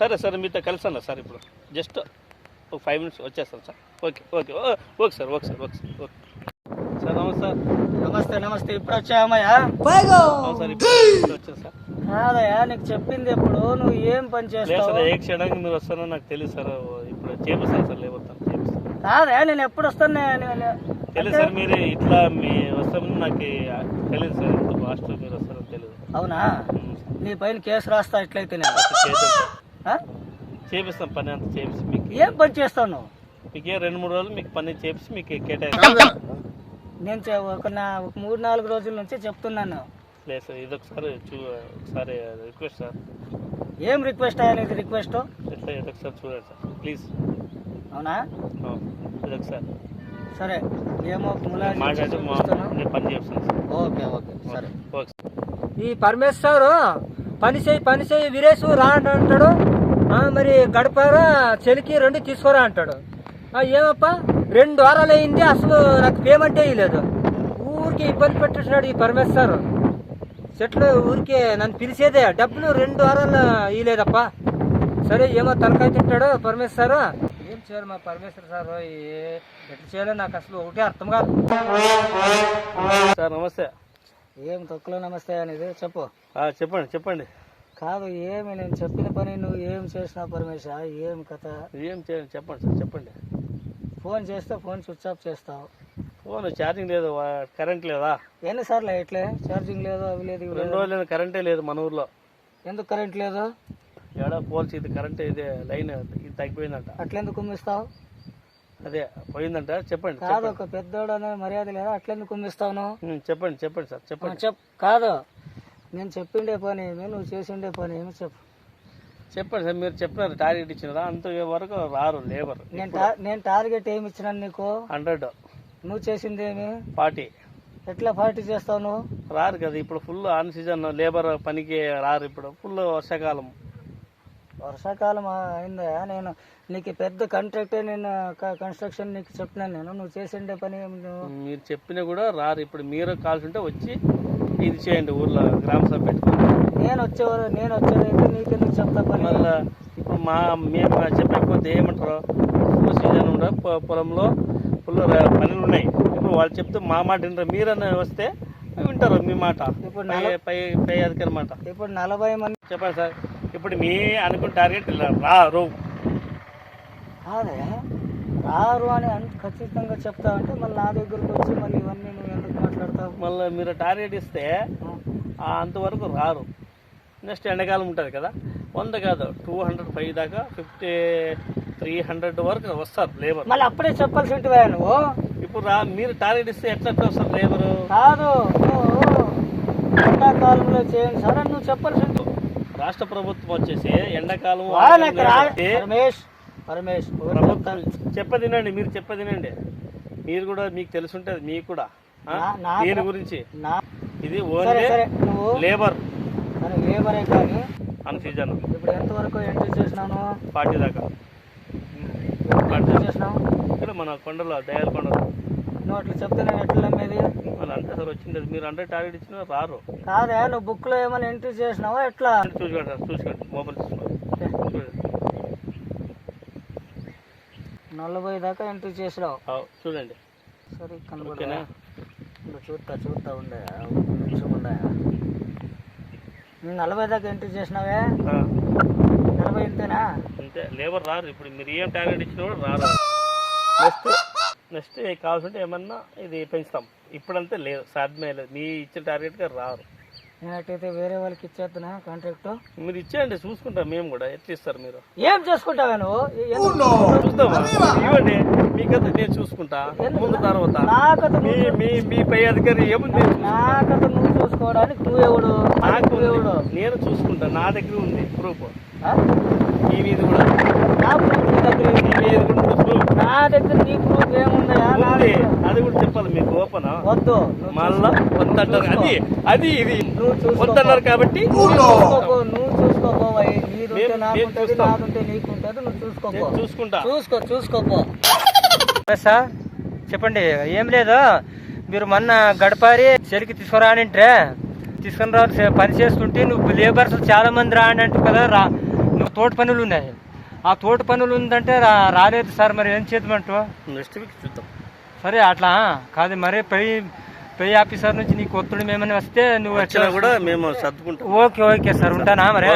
సరే సరే మీతో కలిసాను సార్ ఇప్పుడు. జస్ట్ ఒక ఫైవ్ మినిట్స్ వచ్చేస్తాను సార్. ఓకే ఓకే ఓ- okay sir okay sir okay sir okay. Sir నమస్తే సార్. నమస్తే నమస్తే. ఇప్పుడు వచ్చామయ్యా కాదయ్యా నీకు చెప్పింది ఎప్పుడు. నువ్వు ఏం పని లేదు చేస్తావు? ఏ క్షణంగా మీరు వస్తారో నాకు తెలియదు సార్. ఇప్పుడు చేపిస్తాను సార్ లేకపోతాను చేపిస్తాను. కాదయ్యా నేను ఎప్పుడు వస్తాను తెలియదు సార్ మీరు ఇట్లా మీ వస్తామని నాకు తెలియదు సార్. ఇంత ఫాస్ట్ మీరు వస్తారని తెలియదు అవునా? నీ పైన కేసు రాస్తా ఎట్లయితే నేను? చేపిస్తాం పని అంతా చేపిస్తాం. మీకు ఏం పని చేస్తావు నువ్వు మీకే రెండు మూడు రోజులు మీకు పని చేపిస్తే మీకు కేటాయిస్తాం నేను చె- ఒక నా ఒక మూడు నాలుగు రోజుల నుంచి చెప్తున్నాను. లేదు సార్ ఇది ఒకసారి చూ ఒకసారి రిక్వెస్ట్ సార్. ఏం రిక్వెస్ట్ అయ్యా నీది రిక్వెస్ట్ ఇట్లా ఇది ఒకసారి చూడండి సార్ ప్లీజ్ అవునా? ఇది ఒకసారి సరే ఏమో ములాజీ మాట్లాడితే మా చూపిస్తాను. నేను పని చేస్తాను సార్. ఓకే ఓకే సరే. ఓకే. ఈ పరమేశ్వర్ పని చేయి పని చేయి వీరేసు రా అంట- అంటాడు. మరి గడపరా చెలికి రెండు తీసుకోరా అంటాడు. ఏమప్పా? రెండు వారాలు అయింది అసలు నాకు పేమెంటే ఇవ్వలేదు ఊరికి ఇబ్బంది పెట్టేసినాడు ఈ పరమేశ్వర్ చెట్లు ఊరికే నన్ను పిలిచేదే డబ్బులు రెండు వారాలు ఇయలేదప్పా సరే ఏమో తలకాయ తింటాడు పరమేశ్వర్ ఏం చేయాలి మా పరమేశ్వర్ సార్ ఎట్లా చేయాలో నాకు అసలు ఒకటే అర్థం కాదు. సార్ నమస్తే. ఏం తొక్కులో నమస్తే అనేది చెప్పు. చెప్పండి చెప్పండి. కాదు ఏమి నేను చెప్పిన పని నువ్వు ఏం చేసినావు పరమేశ ఏం కథ? ఏం చేయండి చెప్పండి సార్ చెప్పండి. ఫోన్ చేస్తే ఫోన్ స్విచ్ ఆఫ్ చేస్తావు. ఫోన్ ఛార్జింగ్ లేదు కరెంట్ లేదా? ఎన్నిసార్లు ఇట్లే ఛార్జింగ్ లేదు అవి లేదు రెండు రోజులు కరెంటే లేదు మన ఊర్లో. ఎందుకు కరెంట్ లేదు? ఏడా పోల్చి ఇది కరెంట్ ఇది లైన్ ఇది తగ్గిపోయిందంట. అట్లెందుకు కుమ్మిస్తావు అదే పోయిందంట. చెప్పండి కాదు ఒక పెద్దోడు అనే మర్యాద లేదా? అట్లెందుకు ఉమ్, చెప్పండి చెప్పండి సార్ చెప్పండి. చెప్ కాదు. నేను చెప్పిండే పని ఏమి నువ్వు చేసిండే పని ఏమి చెప్పు. చెప్పండి సార్ మీరు చెప్పినారు టార్గెట్ ఇచ్చినారా? అంత వరకు రారు లేబర్ నేను నేను టార్గెట్ ఏమి ఇచ్చినాను నీకు? హండ్రెడ్. నువ్వు చేసింది ఏమి? ఫార్టీ. ఎట్లా పార్టీ చేస్తావు నువ్వు? రారు కదా ఇప్పుడు ఫుల్ ఆన్ సీజన్ లేబర్ పనికి రారు ఇప్పుడు ఫుల్ వర్షాకాలం. వర్షాకాలం అయిందా? నేను నీకు పెద్ద కాంట్రాక్టే నేను కన్స్ట్రక్షన్ నీకు చెప్పినాను నేను. నువ్వు చేసిండే పని మీరు చెప్పినా కూడా రారు. ఇప్పుడు మీరు కాల్సి ఉంటే వచ్చి ఇది చేయండి ఊర్లో గ్రామ సభ పెట్టుకోండి నేను వచ్చేవారు నేను వచ్చేదైతే నీకెందుకు చెప్తా పని? మళ్ళా ఇప్పుడు మా మేము చెప్పకపోతే ఏమంటారు? ఫుల్ సీజన్ ఉండే పొలంలో ఫుల్ పనులు ఉన్నాయి. ఇప్పుడు వాళ్ళు చెప్తే మా మాట వింటారు మీరన్నా వస్తే వింటారు మీ మాట. ఇప్పుడు పై పై అధికారి మాట. ఇప్పుడు నలభై మంది చెప్పండి సార్. ఇప్పుడు మీ అనుకున్న టార్గెట్ రారు. రారు అని ఖచ్చితంగా చెప్తా అంటే మళ్ళీ నా దగ్గరకు వచ్చి మళ్ళీ ఇవన్నీ నువ్వు ఎందుకు మాట్లాడతావు? మళ్ళీ మీరు టార్గెట్ ఇస్తే అంతవరకు రారు. నెక్స్ట్ ఎండాకాలం ఉంటుంది కదా వంద కాదు టూ హండ్రెడ్ ఫైవ్ దాకా ఫిఫ్టీ త్రీ హండ్రెడ్ వరకు వస్తారు లేబర్ మళ్ళీ అప్పుడే చెప్పాల్సి ఉంటివా నువ్వు? ఇప్పుడు రా మీరు టార్గెట్ ఇస్తే ఎట్లా వస్తారు లేబరు కాదు ఎండాకాలంలో చేయండి. సార్ నువ్వు చెప్పాల్సి ఉంటుంది రాష్ట్ర ప్రభుత్వం వచ్చేసి ఎండాకాలం వాళ్ళకి రా- అంటే పరమేష్ పరమేష్ ఊరు ప్రభుత్వం. చెప్పదినండి మీరు చెప్పదినండి. మీరు కూడా మీకు తెలిసి ఉంటుంది మీకు కూడా. దీని గురించి. ఇది ఓన్లీ లేబర్. లేబరే కానీ అన్ సీజన్. ఇప్పుడు ఎంతవరకు ఎంట్రీ చేసినాను? పార్టీ దాకా. ఎంట్రీ చేసినావు? ఇక్కడ మన కొండలో దయాల కొండలో. నువ్వు అట్లా చెప్తే నేను ఎట్లా సార్ వచ్చింది. మీరు అంటే టార్గెట్ ఇచ్చినా రారు. కాదే నువ్వు బుక్లో ఏమైనా ఎంట్రీ చేసినావా? ఎట్లా? చూసుకోండి సార్ చూసుకోండి మొబైల్ నలభై దాకా ఎంట్రీ చేసినావు. చూడండి. సరే ఇంకా చూస్తా చూస్తా ఉండే. ఒక నిమిషం ఉండే. నలభై దాకా ఎంట్రీ చేసినావే? నలభై ఇంతేనా? అంతే లేబర్ రారు. ఇప్పుడు మీరు ఏం టార్గెట్ ఇచ్చినా కూడా రారు. నెక్స్ట్. నెక్స్ట్ కావాల్సింటే ఏమన్నా ఇది పెంచుతాం. ఇప్పుడంతే లేదు సాధ్యమే లేదు. మీ ఇచ్చిన టార్గెట్గా రారు. నేనట్టయితే వేరే వాళ్ళకి ఇచ్చేస్తున్నా కాంట్రాక్ట్ మీరు ఇచ్చేయండి చూసుకుంటాం మేము కూడా. ఎట్లా ఇస్తారు మీరు? ఏం చేసుకుంటావా నువ్వు? చూస్తామా ఇవ్వండి మీకైతే నేను చూసుకుంటా. ముందు తర్వాత. నాకత మీ నువ్వు మీ మీ పై అధికారి ఏముంది? నాకత నువ్వు చూసుకోవడానికి నువ్వెవడు నాకు ఉంది. నేను చూసుకుంటా. నా దగ్గర ఉంది ప్రూఫ్. ఆ? ఈ మీద కూడా. నా నీ దగ్గర నా దగ్గర నీ ప్రూఫ్ ఉంది. అది కూడా చెప్పాలి మీకు ఓపెన్ వద్దు. నువ్వు మళ్ళా వద్దంటారు అది అది ఇది. నువ్వు. వద్దన్నారు కాబట్టి నువ్వు నువ్వు చూసుకోపో నేను చూసుకుంటా. చూసుకో చూసుకోపో సార్ చెప్పండి ఏం లేదు. మీరు మొన్న గడపారి చెలికి తీసుకురా అంటే తీసుకుని రా పని చేస్తుంటే నువ్వు లేబర్స్ చాలా మంది రా అని అంటూ కదా రా. నువ్వు తోట పనులు ఉన్నాయి. ఆ తోట పనులు ఉందంటే రాలేదు సార్ మరి ఏం చేద్దామంటావు నెక్స్ట్ వీక్ చూద్దాం. సరే అట్లా కాదు మరి పై పై ఆఫీసర్ నుంచి నీకు ఒత్తిడి ఏమైనా వస్తే నువ్వు వచ్చినా కూడా మేము సర్దుకుంటాం. ఓకే ఓకే సార్ ఉంటానా మరి?